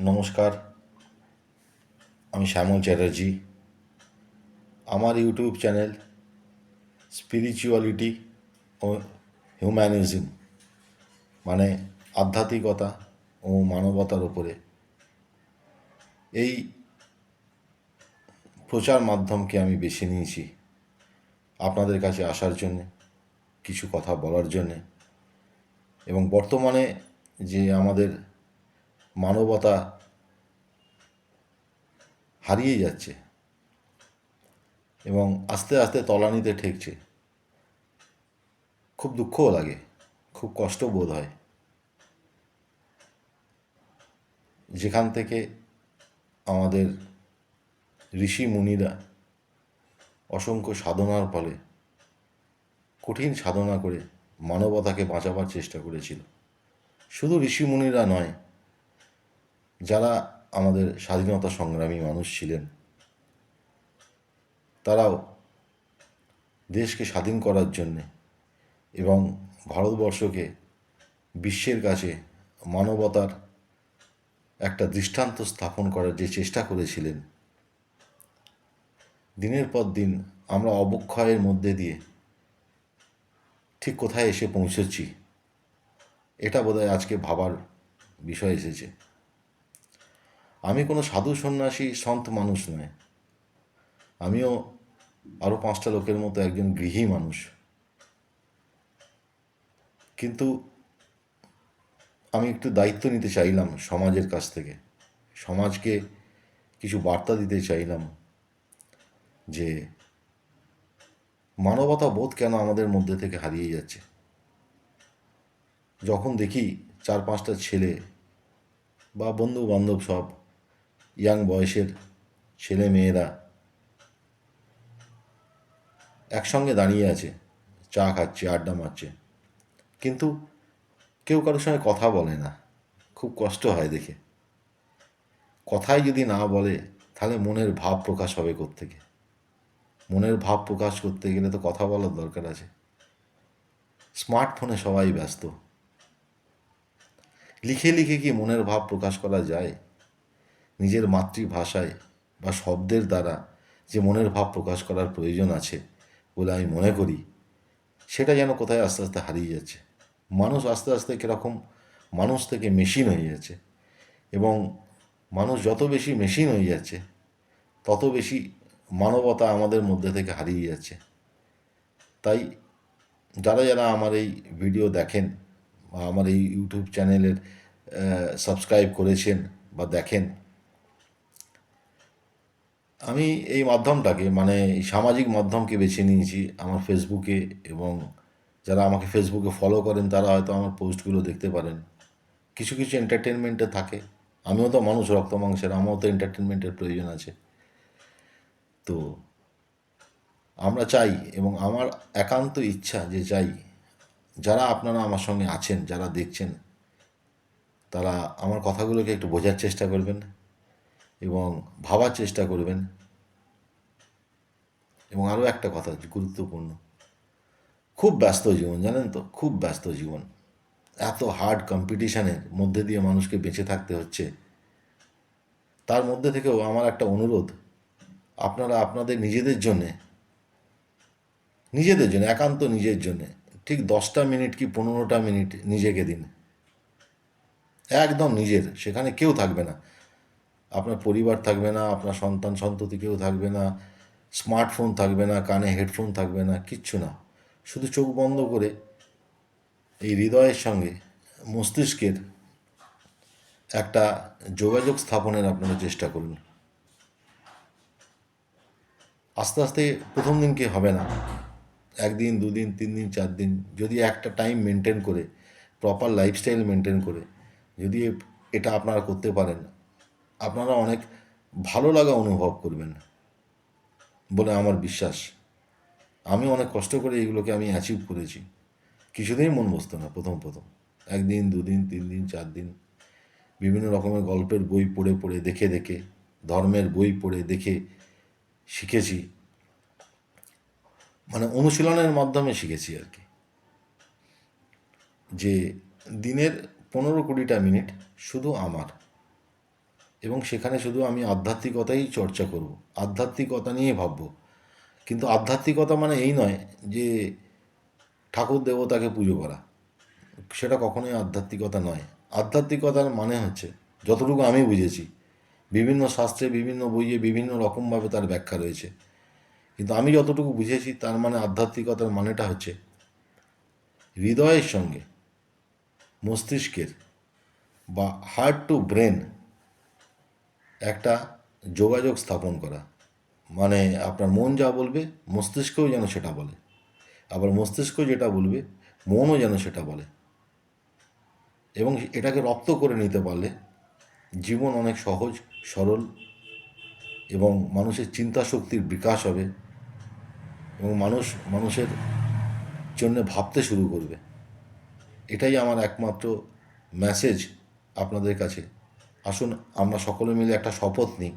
নমস্কার, আমি শ্যামল চ্যাটার্জি। আমার ইউটিউব চ্যানেল স্পিরিচুয়ালিটি ও হিউম্যানিজম মানে আধ্যাত্মিকতা ও মানবতার উপরে। এই প্রচার মাধ্যমকে আমি বেছে নিয়েছি আপনাদের কাছে আসার জন্যে, কিছু কথা বলার জন্যে। এবং বর্তমানে যে আমাদের মানবতা হারিয়ে যাচ্ছে এবং আস্তে আস্তে তলানিতে ঠেকছে। খুব দুঃখও লাগে, খুব কষ্ট বোধ হয়। যেখান থেকে আমাদের ঋষি মুনিরা অসংখ্য সাধনার ফলে, কঠিন সাধনা করে মানবতাকে বাঁচাবার চেষ্টা করেছিল। শুধু ঋষি মুনিরা নয় যারা আমাদের স্বাধীনতা সংগ্রামী মানুষ ছিলেন, তারাও দেশকে স্বাধীন করার জন্যে এবং ভারতবর্ষকে বিশ্বের কাছে মানবতার একটা দৃষ্টান্ত স্থাপন করার যে চেষ্টা করেছিলেন, দিনের পর দিন আমরা অবক্ষয়ের মধ্যে দিয়ে ঠিক কোথায় এসে পৌঁছেছি, এটা বোধহয় আজকে ভাবার বিষয় এসেছে। আমি কোনো সাধু সন্ন্যাসী সন্ত মানুষ নয় আমিও আরও পাঁচটা লোকের মতো একজন গৃহী মানুষ। কিন্তু আমি একটু দায়িত্ব নিতে চাইলাম সমাজের কাছ থেকে। সমাজকে কিছু বার্তা দিতে চাইলাম যে মানবতা বোধ কেন আমাদের মধ্যে থেকে হারিয়ে যাচ্ছে? যখন দেখি চার পাঁচটা ছেলে বা বন্ধু বান্ধব সব ইয়াং বয়সের ছেলে মেয়েরা একসঙ্গে দাঁড়িয়ে আছে, চা খাচ্ছে, আড্ডা মারছে। কিন্তু কেউ কারোর সঙ্গে কথা বলে না। খুব কষ্ট হয় দেখে। কথাই যদি না বলে, তাহলে মনের ভাব প্রকাশ হবে থেকে মনের ভাব প্রকাশ করতে গেলে তো কথা বলার দরকার আছে। স্মার্টফোনে সবাই ব্যস্ত। লিখে লিখে কি মনের ভাব প্রকাশ করা যায়? নিজের মাতৃভাষায় বা শব্দের দ্বারা যে মনের ভাব প্রকাশ করার প্রয়োজন আছে বলে আমি মনে করি, সেটা যেন কোথায় আস্তে আস্তে হারিয়ে যাচ্ছে। মানুষ আস্তে আস্তে কীরকম মানুষ থেকে মেশিন হয়ে যাচ্ছে এবং মানুষ যত বেশি মেশিন হয়ে যাচ্ছে, তত বেশি মানবতা আমাদের মধ্যে থেকে হারিয়ে যাচ্ছে। তাই যারা যারা আমার এই ভিডিও দেখেন বা আমার এই ইউটিউব চ্যানেলের সাবস্ক্রাইব করেছেন বা দেখেন আমি এই মাধ্যমটাকে মানে সামাজিক মাধ্যমকে বেছে নিয়েছি আমার ফেসবুকে এবং যারা আমাকে ফেসবুকে ফলো করেন, তারা হয়তো আমার পোস্টগুলো দেখতে পারেন। কিছু কিছু এন্টারটেনমেন্টে থাকে। আমিও তো মানুষ, রক্ত মাংসের আমারও তো এন্টারটেনমেন্টের প্রয়োজন আছে। তো আমরা চাই এবং আমার একান্ত ইচ্ছা যে চাই, যারা আপনারা আমার সঙ্গে আছেন, যারা দেখছেন, তারা আমার কথাগুলোকে একটু বোঝার চেষ্টা করবেন। এবং ভাবার চেষ্টা করবেন। এবং আরও একটা কথা গুরুত্বপূর্ণ। খুব ব্যস্ত জীবন, জানেন তো? খুব ব্যস্ত জীবন। এত হার্ড কম্পিটিশানের মধ্যে দিয়ে মানুষকে বেঁচে থাকতে হচ্ছে। তার মধ্যে থেকেও আমার একটা অনুরোধ, আপনারা আপনাদের নিজেদের জন্যে, নিজেদের জন্য, একান্ত নিজের জন্যে, ঠিক দশটা মিনিট কি পনেরোটা মিনিট নিজেকে দিন। একদম নিজের, সেখানে কেউ থাকবে না। আপনার পরিবার থাকবে না, আপনার সন্তান সন্ততি কেউ থাকবে না স্মার্টফোন থাকবে না, কানে হেডফোন থাকবে না, কিচ্ছু না। শুধু চোখ বন্ধ করে এই হৃদয়ের সঙ্গে মস্তিষ্কের একটা যোগাযোগ স্থাপনের আপনারা চেষ্টা করুন। আস্তে আস্তে প্রথম দিনকে হবে না? একদিন, দুদিন তিন দিন চার দিন যদি একটা টাইম মেনটেন করে প্রপার লাইফস্টাইল মেনটেন করে, যদি এটা আপনারা করতে পারেন আপনারা অনেক ভালো লাগা অনুভব করবেন বলে আমার বিশ্বাস। আমি অনেক কষ্ট করে এগুলোকে আমি অ্যাচিভ করেছি। কিছুদিনই মন বসতো না প্রথম প্রথম। একদিন, দুদিন তিন দিন চার দিন বিভিন্ন রকমের গল্পের বই পড়ে পড়ে, দেখে দেখে, ধর্মের বই পড়ে, দেখে শিখেছি। মানে অনুশীলনের মাধ্যমে শিখেছি আর কি। যে দিনের পনেরো কুড়িটা মিনিট শুধু আমার। এবং সেখানে শুধু আমি আধ্যাত্মিকতাই চর্চা করব। আধ্যাত্মিকতা নিয়ে ভাববো। কিন্তু আধ্যাত্মিকতা মানে এই নয় যে ঠাকুর দেবতাকে পুজো করা। সেটা কখনোই আধ্যাত্মিকতা নয়। আধ্যাত্মিকতার মানে হচ্ছে, যতটুকু আমি বুঝেছি, বিভিন্ন শাস্ত্রে, বিভিন্ন বইয়ে বিভিন্ন রকমভাবে তার ব্যাখ্যা রয়েছে। কিন্তু আমি যতটুকু বুঝেছি, তার মানে আধ্যাত্মিকতার মানেটা হচ্ছে হৃদয়ের সঙ্গে মস্তিষ্কের বা হার্ট টু ব্রেন একটা যোগাযোগ স্থাপন করা। মানে আপনার মন যা বলবে, মস্তিষ্কও যেন সেটা বলে। আবার মস্তিষ্ক যেটা বলবে, মনও যেন সেটা বলে। এবং এটাকে রপ্ত করে নিতে পারলে জীবন অনেক সহজ, সরল এবং মানুষের চিন্তা শক্তির বিকাশ হবে এবং মানুষ, মানুষের জন্য ভাবতে শুরু করবে। এটাই আমার একমাত্র মেসেজ আপনাদের কাছে। আসুন, আমরা সকলে মিলে একটা শপথ নিই।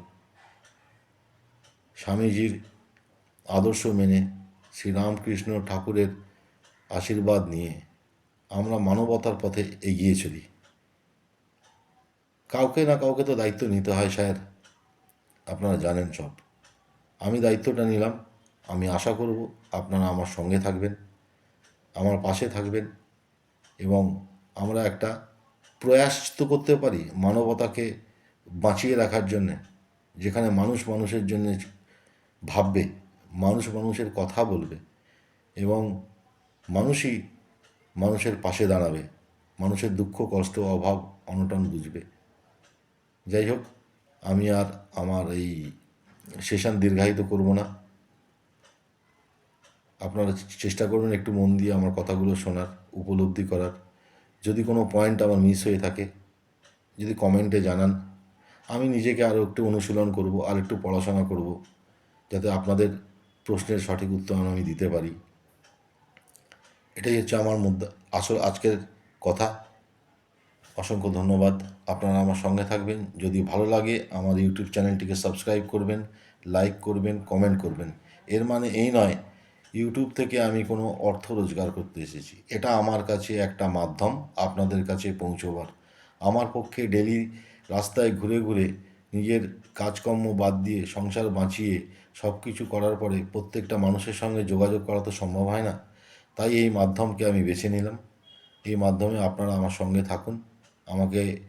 স্বামীজির আদর্শ মেনে শ্রীরামকৃষ্ণ ঠাকুরের আশীর্বাদ নিয়ে আমরা মানবতার পথে এগিয়ে চলি। কাউকে না কাউকে তো দায়িত্ব নিতে হয়, স্যার। আপনারা জানেন সব। আমি দায়িত্বটা নিলাম। আমি আশা করব আপনারা আমার সঙ্গে থাকবেন, আমার পাশে থাকবেন এবং আমরা একটা প্রয়াস তো করতে পারি মানবতাকে বাঁচিয়ে রাখার জন্যে। যেখানে মানুষ মানুষের জন্য ভাববে, মানুষ মানুষের কথা বলবে এবং মানুষই মানুষের পাশে দাঁড়াবে, মানুষের দুঃখ, কষ্ট, অভাব, অনটন বুঝবে। যাই হোক, আমি আর আমার এই সেশন দীর্ঘায়িত করব না। আপনারা চেষ্টা করবেন একটু মন দিয়ে আমার কথাগুলো শোনার, উপলব্ধি করার। যদি কোনো পয়েন্ট আমার মিস হয়ে থাকে, যদি কমেন্টে জানান, আমি নিজেকে আরও একটু অনুশীলন করব, আর একটু পড়াশোনা করব, যাতে আপনাদের প্রশ্নের সঠিক উত্তর আমি দিতে পারি। এটাই হচ্ছে আমার মধ্যে আসল আজকের কথা। অসংখ্য ধন্যবাদ। আপনারা আমার সঙ্গে থাকবেন। যদি ভালো লাগে, আমার ইউটিউব চ্যানেলটিকে সাবস্ক্রাইব করবেন লাইক করবেন কমেন্ট করবেন। এর মানে এই নয় ইউটিউব থেকে আমি কোনো অর্থ রোজগার করতে এসেছি। এটা আমার কাছে একটা মাধ্যম, আপনাদের কাছে পৌঁছবার। আমার পক্ষে ডেলি রাস্তায় ঘুরে ঘুরে নিজের কাজকর্ম বাদ দিয়ে সংসার বাঁচিয়ে সব কিছু করার পরে প্রত্যেকটা মানুষের সঙ্গে যোগাযোগ করা তো সম্ভব হয় না। তাই এই মাধ্যমকে আমি বেছে নিলাম। এই মাধ্যমে আপনারা আমার সঙ্গে থাকুন। আমাকে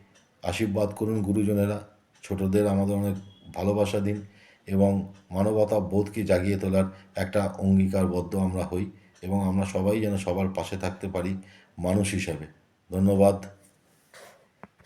আশীর্বাদ করুন গুরুজনেরা। ছোটদের আমাদের অনেক ভালোবাসা দিন। এবং মানবতা বোধকে জাগিয়ে তোলার একটা অঙ্গীকারবদ্ধ আমরা হই এবং আমরা সবাই যেন সবার পাশে থাকতে পারি মানুষ হিসাবে। ধন্যবাদ।